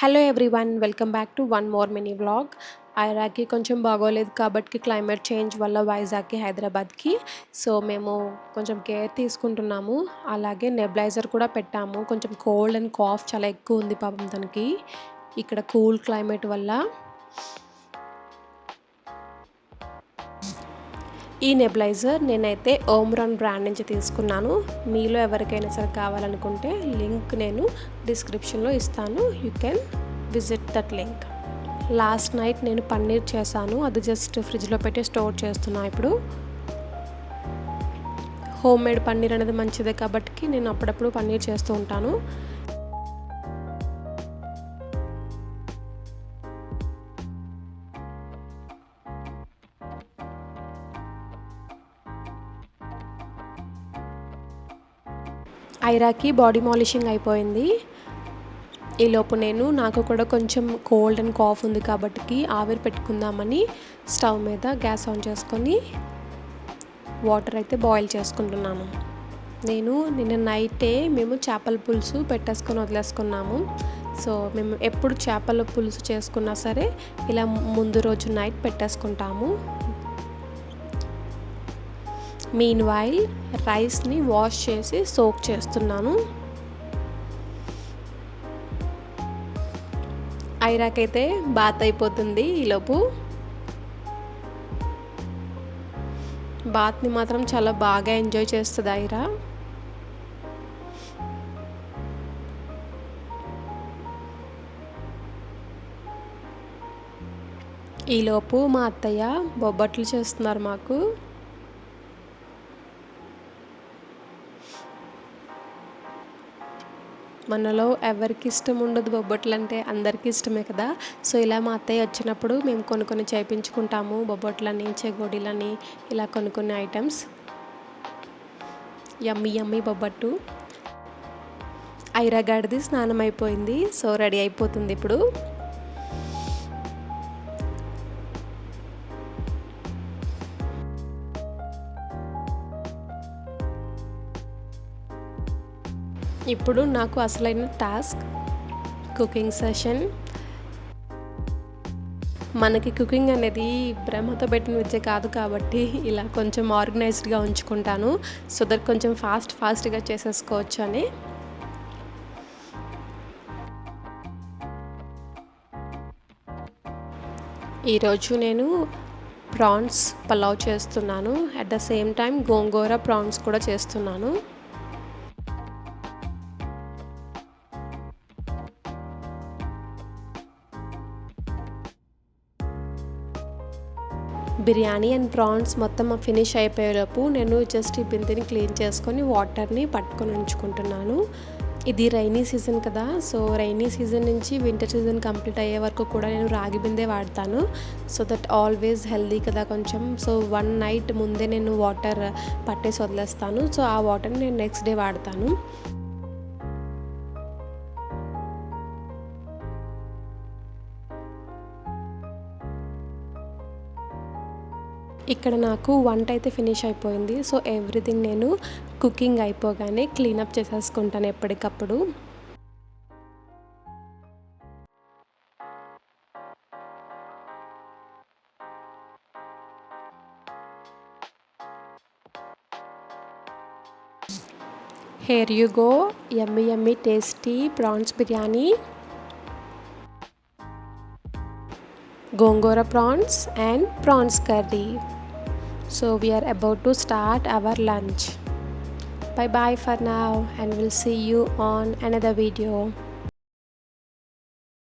Hello everyone welcome back to one more mini vlog ఐరాకి కొంచెం బాగోలేదు కాబట్టి క్లైమేట్ చేంజ్ వల్ల వైజాగ్కి హైదరాబాద్కి. సో మేము కొంచెం కేర్ తీసుకుంటున్నాము. అలాగే నెబ్లైజర్ కూడా పెట్టాము. కొంచెం కోల్డ్ అండ్ కాఫ్ చాలా ఎక్కువ ఉంది పాపం తనకి. ఇక్కడ కూల్ క్లైమేట్ వల్ల. ఈ నెబ్లైజర్ నేనైతే ఓమ్రాన్ బ్రాండ్ నుంచి తీసుకున్నాను. మీలో ఎవరికైనా సరే కావాలనుకుంటే లింక్ నేను డిస్క్రిప్షన్లో ఇస్తాను. You can visit that link. Last night నేను పన్నీర్ చేశాను. అది జస్ట్ ఫ్రిడ్జ్లో పెట్టి స్టోర్ చేస్తున్నా ఇప్పుడు. హోమ్ మేడ్ పన్నీర్ అనేది మంచిదే కాబట్టి నేను అప్పుడప్పుడు పన్నీర్ చేస్తూ ఉంటాను. ఐరాకి బాడీ మాలిషింగ్ అయిపోయింది. ఈలోపు నేను నాకు కూడా కొంచెం కోల్డ్ అండ్ కాఫ్ ఉంది కాబట్టి ఆవిరి పెట్టుకుందామని స్టవ్ మీద గ్యాస్ ఆన్ చేసుకొని వాటర్ అయితే బాయిల్ చేసుకుంటున్నాను. నేను నిన్న నైటే మేము చేపల పులుసు పెట్టేసుకొని వదిలేసుకున్నాము. సో మేము ఎప్పుడు చేపల పులుసు చేసుకున్నా సరే ఇలా ముందు రోజు నైట్ పెట్టేసుకుంటాము. మీన్ వైల్ రైస్ని వాష్ చేసి సోక్ చేస్తున్నాను. ఐరాకైతే బాత్ అయిపోతుంది ఈలోపు. బాత్ని మాత్రం చాలా బాగా ఎంజాయ్ చేస్తుంది ఐరా. ఈలోపు మా అత్తయ్య బొబ్బట్లు చేస్తున్నారు మాకు. మనలో ఎవరికి ఇష్టం ఉండదు బొబ్బట్లు అంటే అందరికీ ఇష్టమే కదా. సో ఇలా మా అత్తయ్య వచ్చినప్పుడు మేము కొన్ని కొన్ని చేయించుకుంటాము బొబ్బట్లని చెగోడీలని ఇలా కొన్ని కొన్ని ఐటమ్స్. యమ్మీ యమ్మీ బొబ్బట్టు. ఐరాగాడిది స్నానం అయిపోయింది సో రెడీ అయిపోతుంది ఇప్పుడు. ఇప్పుడు నాకు అసలైన టాస్క్ కుకింగ్ సెషన్. మనకి కుకింగ్ అనేది బ్రహ్మతో పెట్టిన విద్య కాదు కాబట్టి ఇలా కొంచెం ఆర్గనైజ్డ్గా ఉంచుకుంటాను. సో దట్ కొంచెం ఫాస్ట్ ఫాస్ట్గా చేసేసుకోవచ్చు అని. ఈరోజు నేను ప్రాన్స్ పలావ్ చేస్తున్నాను. At the same time gongura prawns కూడా చేస్తున్నాను. బిర్యానీ అండ్ ప్రాన్స్ మొత్తం ఫినిష్ అయిపోయేలోపు నేను జస్ట్ ఈ బిందెని క్లీన్ చేసుకొని వాటర్ని పట్టుకొని ఉంచుకుంటున్నాను. ఇది రైనీ సీజన్ కదా సో రైనీ సీజన్ నుంచి వింటర్ సీజన్ కంప్లీట్ అయ్యే వరకు కూడా నేను రాగి బిందే వాడతాను. సో దట్ ఆల్వేస్ హెల్దీ కదా కొంచెం. సో వన్ నైట్ ముందే నేను వాటర్ పట్టేసి వదిలేస్తాను. సో ఆ వాటర్ని నేను నెక్స్ట్ డే వాడతాను. ఇక్కడ నాకు వంట అయితే ఫినిష్ అయిపోయింది. సో ఎవ్రీథింగ్ నేను కుకింగ్ అయిపోగానే క్లీనప్ చేసేసుకుంటాను ఎప్పటికప్పుడు. Here you go yummy yummy tasty prawns biryani gongura prawns and prawns curry So we are about to start our lunch. Bye bye for now and we'll see you on another video.